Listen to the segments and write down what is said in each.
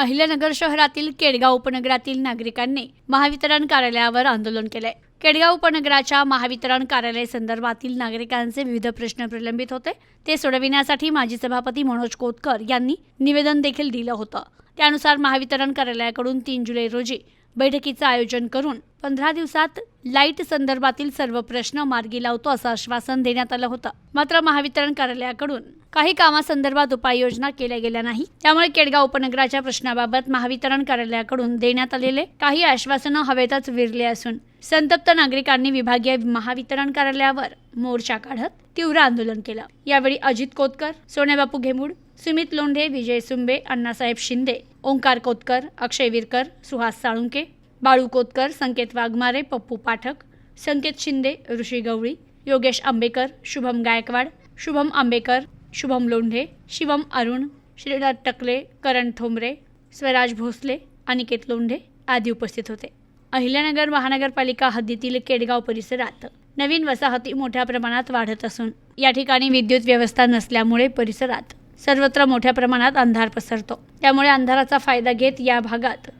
अहिल्यानगर शहरातील केडगाव उपनगरातील नागरिकांनी महावितरण कार्यालयावर आंदोलन केलंय केडगाव उपनगराच्या महावितरण कार्यालय संदर्भातील नागरिकांचे विविध प्रश्न प्रलंबित होते. ते सोडविण्यासाठी माजी सभापती मनोज कोतकर यांनी निवेदन देखील दिलं होतं. त्यानुसार महावितरण कार्यालयाकडून तीन जुलै रोजी बैठकीचं आयोजन करून पंधरा दिवसात लाइट संदर्भातील सर्व प्रश्न मार्गी लावतो असं आश्वासन देण्यात आलं होतं. मात्र महावितरण कार्यालयाकडून काही कामासंदर्भात उपाययोजना केल्या गेल्या नाही. त्यामुळे केडगाव उपनगराच्या प्रश्नाबाबत महावितरण कार्यालयाकडून देण्यात आलेले काही आश्वासनं हवेतच विरले असून संतप्त नागरिकांनी विभागीय महावितरण कार्यालयावर मोर्चा काढत तीव्र आंदोलन केलं. यावेळी अजित कोतकर सोन्याबापू घेमुड सुमित लोंढे विजय सुंबे अण्णासाहेब शिंदे ओंकार कोतकर अक्षय विरकर सुहास साळुंके बाळू कोतकर संकेत वाघमारे पप्पू पाठक संकेत शिंदे ऋषी गवळी योगेश आंबेकर शुभम गायकवाड शुभम आंबेकर शुभम लोंढे शिवम अरुण श्रीनाथ टकले करण थोंबरे स्वराज भोसले अनिकेत लोंढे आदी उपस्थित होते. अहिल्यानगर महानगरपालिका हद्दीतील केडगाव परिसरात नवीन वसाहती मोठ्या प्रमाणात वाढत असून या ठिकाणी विद्युत व्यवस्था नसल्यामुळे परिसरात सर्वत्र मोठ्या प्रमाणात अंधार पसरतो. त्यामुळे अंधाराचा फायदा घेत या भागात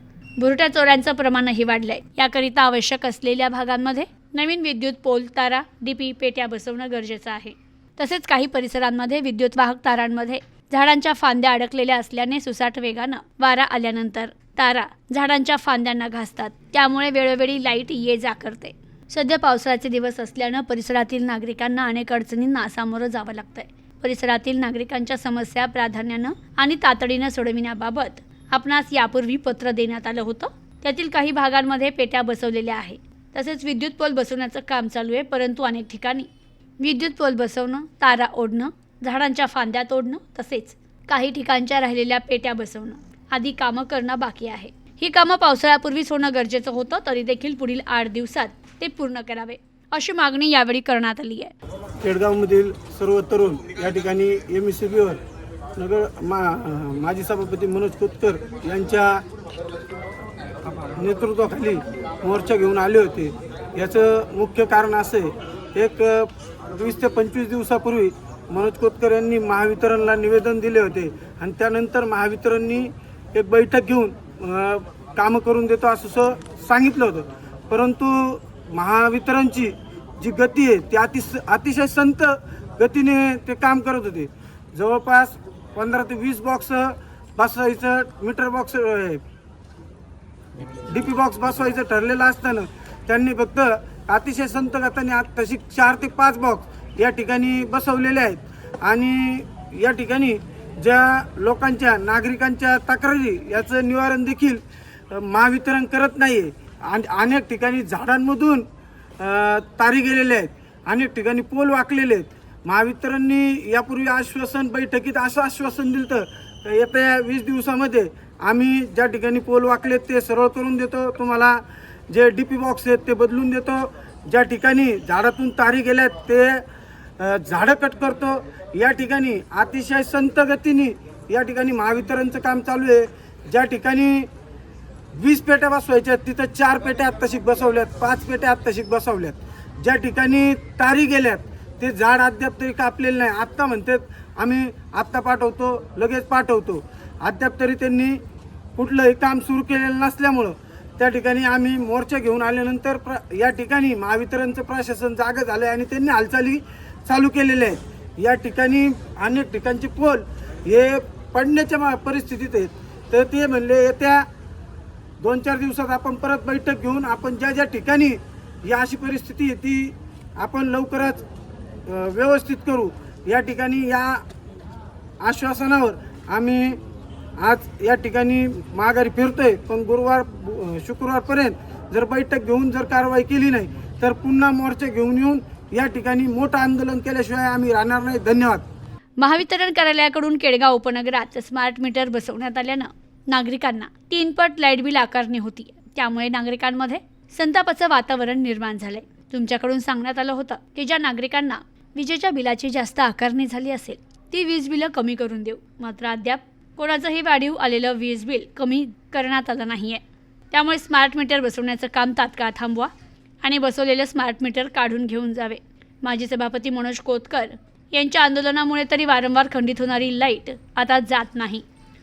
भुरट्या चोऱ्यांचं प्रमाणही वाढलंय. याकरिता आवश्यक असलेल्या भागांमध्ये नवीन विद्युत पोल तारा डीपी पेट्या बसवणं गरजेचं आहे. तसेच काही परिसरांमध्ये विद्युत वाहक तारांमध्ये झाडांच्या फांद्या अडकलेल्या असल्याने सुसाट वेगानं वारा आल्यानंतर तारा झाडांच्या फांद्यांना घासतात. त्यामुळे वेळोवेळी लाइट ये जा करते. सध्या पावसाळ्याचे दिवस असल्यानं परिसरातील नागरिकांना अनेक अडचणींना सामोरं जावं लागतंय. परिसरातील नागरिकांच्या समस्या प्राधान्यानं आणि तातडीनं सोडविण्याबाबत आपणास यापूर्वी पत्र देण्यात आलं होतं. त्यातील काही भागांमध्ये पेट्या बसवलेल्या आहे. तसेच विद्युत पोल बसवण्याचं काम चालू आहे परंतु अनेक ठिकाणी विद्युत पोल बसवणं तारा ओढणं झाडांच्या फांद्या तोडणं तसेच काही ठिकाणच्या राहिलेल्या पेट्या बसवणं आदी कामं करणं बाकी आहे. ही कामं पावसाळ्यापूर्वीच होणं गरजेचं होतं तरी देखील पुढील आठ दिवसात ते पूर्ण करावे अशी मागणी यावेळी करण्यात आली आहे. केडगावमधील सर्व तरुण या ठिकाणी एम ई सी बीवर नगर मा माजी सभापती मनोज कोतकर यांच्या नेतृत्वाखाली मोर्चा घेऊन आले होते. याचं मुख्य कारण असं आहे एक वीस ते पंचवीस दिवसापूर्वी मनोज कोतकर यांनी महावितरणला निवेदन दिले होते आणि त्यानंतर महावितरणनी एक बैठक घेऊन कामं करून देतो असं सांगितलं होतं. परंतु महावितरणची जी गती आहे ती अतिश अतिशय संत गतीने ते काम करत होते. जवळपास पंधरा ते वीस बॉक्स बसवायचं meter box D P box बसवायचं ठरलेलं असताना त्यांनी फक्त अतिशय संत गताने तशी चार ते पाच बॉक्स या ठिकाणी बसवलेले आहेत. आणि या ठिकाणी ज्या लोकांच्या नागरिकांच्या तक्रारी याचं निवारण देखील महावितरण करत नाही आहे आणि अनेक ठिकाणी झाडांमधून तारी गेलेले आहेत. अनेक ठिकाणी पोल वाकलेले आहेत. महावितरणनी यापूर्वी आश्वासन बैठकीत असं आश्वासन दिलं तर येत्या वीस दिवसामध्ये आम्ही ज्या ठिकाणी पोल वाकलेत ते सरळ करून देतो. तुम्हाला जे डी पी बॉक्स आहेत ते बदलून देतो. ज्या ठिकाणी झाडातून तारी गेल्यात ते झाडं कट करतो. या ठिकाणी अतिशय संत गतीने या ठिकाणी महावितरणचं काम चालू आहे. ज्या ठिकाणी वीस पेट्या बसवायच्या आहेत, तिथं चार पेट्या आत्ताशिक बसवल्यात पाच पेट्या आत्ताशिक बसवल्यात. ज्या ठिकाणी तारी गेल्यात ते झाड अद्याप तरी कापलेलं नाही. आत्ता म्हणतात आम्ही आत्ता पाठवतो लगेच पाठवतो. अद्याप तरी त्यांनी कुठलंही काम सुरू केलेलं नसल्यामुळं त्या ठिकाणी आम्ही मोर्चा घेऊन आल्यानंतर प्र या ठिकाणी महावितरणचं प्रशासन जागं झालं आहे आणि त्यांनी हालचाली चालू केलेल्या आहेत. या ठिकाणी अनेक ठिकाणचे पोल हे पडण्याच्या परिस्थितीत आहेत. तर ते म्हणले येत्या दोन चार दिवसात आपण परत बैठक घेऊन आपण ज्या ज्या ठिकाणी ही अशी परिस्थिती आहे ती आपण लवकरच व्यवस्थित करू. या ठिकाणी या आश्वासनावर आम्ही आज या ठिकाणी माघारी फिरतोय. पण गुरुवार शुक्रवारपर्यंत जर बैठक घेऊन जर कारवाई केली नाही तर पुन्हा मोर्चे घेऊन येऊन या ठिकाणी मोठं आंदोलन केल्याशिवाय आम्ही राहणार नाही. धन्यवाद. महावितरण कार्यालयाकडून केडगाव उपनगरात स्मार्ट मीटर बसवण्यात आल्यानं नागरिकांना तीन पट लाइट बिल आकारणी होती. त्यामुळे नागरिकांमध्ये संतापाचं वातावरण निर्माण झालंय. तुमच्याकडून सांगण्यात आलं होतं की ज्या नागरिकांना विजेच्या बिलाची जास्त आकारणी झाली असेल ती वीज बिलं कमी करून देऊ. मात्र अद्याप कोणाचंही वाढीव आलेलं वीज बिल कमी करण्यात आलं नाही आहे त्यामुळे स्मार्ट मीटर बसवण्याचं काम तात्काळ थांबवा आणि बसवलेलं स्मार्ट मीटर काढून घेऊन जावे. माजी सभापती मनोज कोतकर यांच्या आंदोलनामुळे तरी वारंवार खंडित होणारी लाइट आता जात नाही.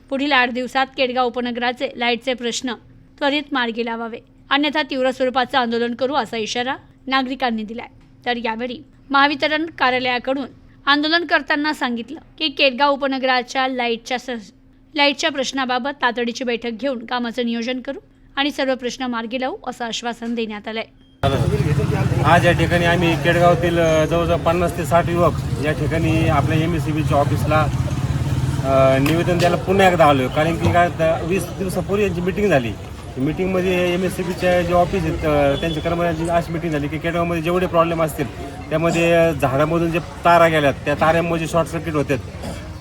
पुढील आठ दिवसात केडगाव उपनगराचे लाईटचे प्रश्न त्वरित मार्गी लावावे. अन्यथा तीव्र स्वरूपाचं आंदोलन करू असा इशारा नागरिकांनी दिलाय. तर यावेळी महावितरण कार्यालयाकडून आंदोलन करताना सांगितलं की केडगाव उपनगराच्या लाईटच्या स- लाईटच्या प्रश्नाबाबत तातडीची बैठक घेऊन कामाचं नियोजन करू आणि सर्व प्रश्न मार्गी लावू असं आश्वासन देण्यात आलंय. आज या ठिकाणी आम्ही केडगावातील जवळजवळ पन्नास ते साठ युवक या ठिकाणी आपल्या एम एस सी बीच्या ऑफिसला निवेदन द्यायला पुन्हा एकदा आलो कारण की काय द- वीस दिवसापूर्वी यांची मिटिंग झाली. मीटिंगमध्ये एम एस सी बीच्या जे ऑफिस आहेत त्यांच्या कर्मचाऱ्यांची अशी मीटिंग झाली की केडगावमध्ये जेवढे प्रॉब्लेम असतील त्यामध्ये झाडामधून जे तारा गेल्यात त्या ताऱ्यांमध्ये शॉर्ट सर्किट होतात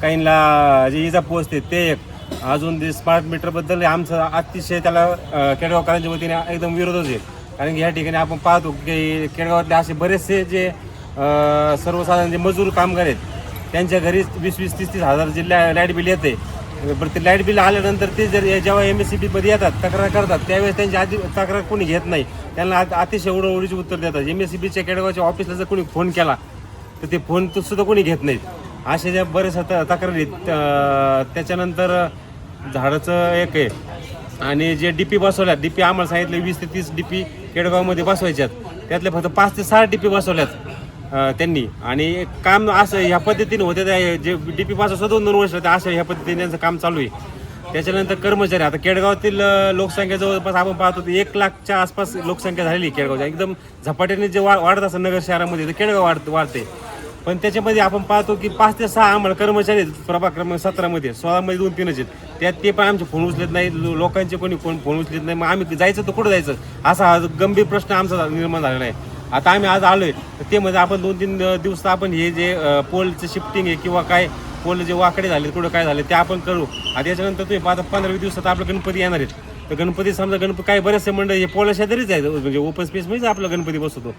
काहींना जे इजा पोचते ते एक. अजून ते स्मार्ट मीटरबद्दल आमचं अतिशय त्याला केडगावकरांच्या वतीने एकदम विरोधच आहे. कारण की ह्या ठिकाणी आपण पाहतो की केडगावातले असे बरेचसे जे सर्वसाधारण जे मजूर कामगार आहेत त्यांच्या घरी वीस वीस तीस तीस हजारचे ला लाइट बिल येते बरं ते लाइट बिल आल्यानंतर ते जर जेव्हा एम एस सी बीमध्ये येतात तक्रार करतात त्यावेळेस त्यांची आधी तक्रार कोणी घेत नाही. त्यांना अत- अतिशय उडवडीचे उत्तर देतात. एम एस सी बीच्या कॅडगावच्या ऑफिसला जर कोणी फोन केला तर ते फोन तो सुद्धा कोणी घेत नाहीत. अशा ज्या बऱ्याचशा त- तक्रारी आहेत, त्याच्यानंतर झाडाचं एक आहे. आणि जे डी पी बसवल्यात डी पी आम्हाला सांगितलं वीस ते तीस डी पी केडगावमध्ये बसवायच्यात. त्यातले फक्त पाच ते सहा डी पी बसवल्यात. त्यांनी. आणि काम असं ह्या पद्धतीने होते त्या जे डी पी पास असं दोन दोन वर्ष होते असं ह्या पद्धतीने त्यांचं काम चालू आहे. त्याच्यानंतर कर्मचारी आता केडगावातील लोकसंख्या जवळपास आपण पाहतो तर एक लाखच्या आसपास लोकसंख्या झालेली केडगावच्या एकदम झपाट्याने जे वा वाढत असं नगर शहरामध्ये तर केडगाव वाढ वाढते. पण त्याच्यामध्ये आपण पाहतो की पाच ते सहा आम्हाला कर्मचारी आहेत प्रभाग क्रमांक सतरामध्ये सोळामध्ये दोन तीनच आहेत. त्यात ते पण आमचे फोन उचलत नाही लोकांचे कोणी फोन फोन उचलत नाही मग आम्ही जायचं तर कुठं जायचं? असा हा गंभीर प्रश्न आमचा निर्माण झालेला आहे. आता आम्ही आज आलोय. तर ते म्हणजे आपण दोन तीन दिवस आपण हे जे पोलचं शिफ्टिंग आहे किंवा काय पोल जे वाकडे झाले कुठं काय झाले ते आपण करू. आता त्याच्यानंतर तुम्ही पाच पंधरा दिवसात आपलं गणपती येणार आहेत तर गणपती समजा गणपती काही बरेचसे मंडळ हे पोला शेजारीच आहे म्हणजे ओपन स्पेसमध्येच आपला गणपती बसवतो.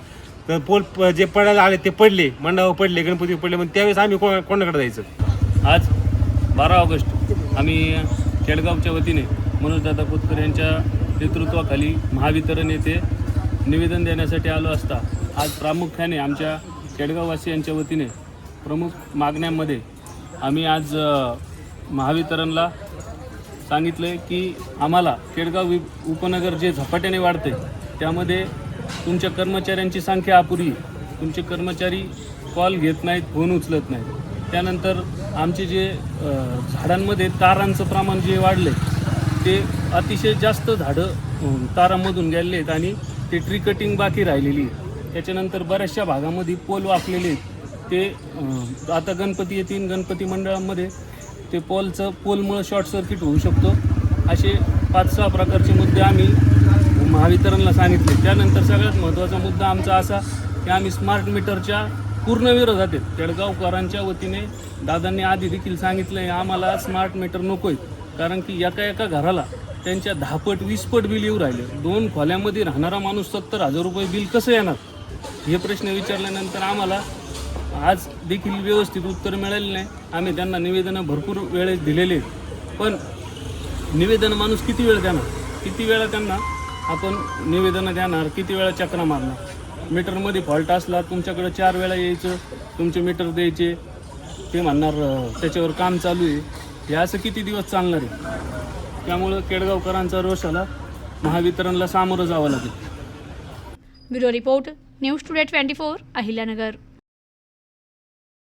तर पोल प- जे पडायला आले ते पडले मंडळावर पडले गणपती पडले मग त्यावेळेस आम्ही कोणा कोणाकडे जायचं? आज बारा ऑगस्ट आम्ही केडगावच्या वतीने मनोजदादा खोतकर यांच्या नेतृत्वाखाली महावितरण येथे निवेदन देण्यासाठी आलो असता आज प्रामुख्याने आमच्या केडगाववासियांच्या वतीने प्रमुख मागण्यांमध्ये आम्ही आज महावितरणला सांगितलं आहे की आम्हाला केडगाव वि उपनगर जे झपाट्याने वाढते त्यामध्ये तुमच्या कर्मचाऱ्यांची संख्या अपुरी तुमचे कर्मचारी कॉल घेत नाहीत फोन उचलत नाहीत. त्यानंतर आमचे जे झाडांमध्ये तारांचं प्रमाण जे वाढले ते अतिशय जास्त झाडं अ, तारांमधून गेलेले आहेत आणि ते ट्री कटिंग बाकी राहिलेली आहे त्याच्यानंतर बऱ्याचशा भागामध्ये पोल वाकलेले आहेत. ते आता गणपती येतील गणपती मंडळामध्ये ते पोलचं पोलमुळं शॉर्ट सर्किट होऊ शकतो. असे पाच सहा प्रकारचे मुद्दे आम्ही महावितरणला सांगितले. त्यानंतर सगळ्यात महत्त्वाचा मुद्दा आमचा असा की आम्ही स्मार्ट मीटरच्या पूर्ण विरोधात आहेत. केडगावकरांच्या वतीने दादांनी आधी देखील सांगितलं आहे आम्हाला स्मार्ट मीटर नको आहे कारण की एका एका घराला त्यांच्या दहापट वीसपट बिल येऊ राहिले. दोन खोल्यामध्ये राहणारा माणूस सत्तर हजार रुपये बिल कसं येणार? हे प्रश्न विचारल्यानंतर आम्हाला आज देखील व्यवस्थित उत्तर मिळाले नाही. आम्ही त्यांना निवेदनं भरपूर वेळेस दिलेले पण निवेदन माणूस किती वेळ देणार? किती वेळा त्यांना आपण निवेदनं देणार? किती वेळा चक्रा मारणार? मीटरमध्ये फॉल्ट असला तुमच्याकडं चार वेळा यायचं तुमचे मीटर द्यायचे ते म्हणणार त्याच्यावर काम चालू आहे. हे असं किती दिवस चालणार आहे? त्यामुळं केडगावकरांचा रोषाला महावितरणला सामोरं जावं लागेल. Bureau report news today twenty four Ahilyanagar.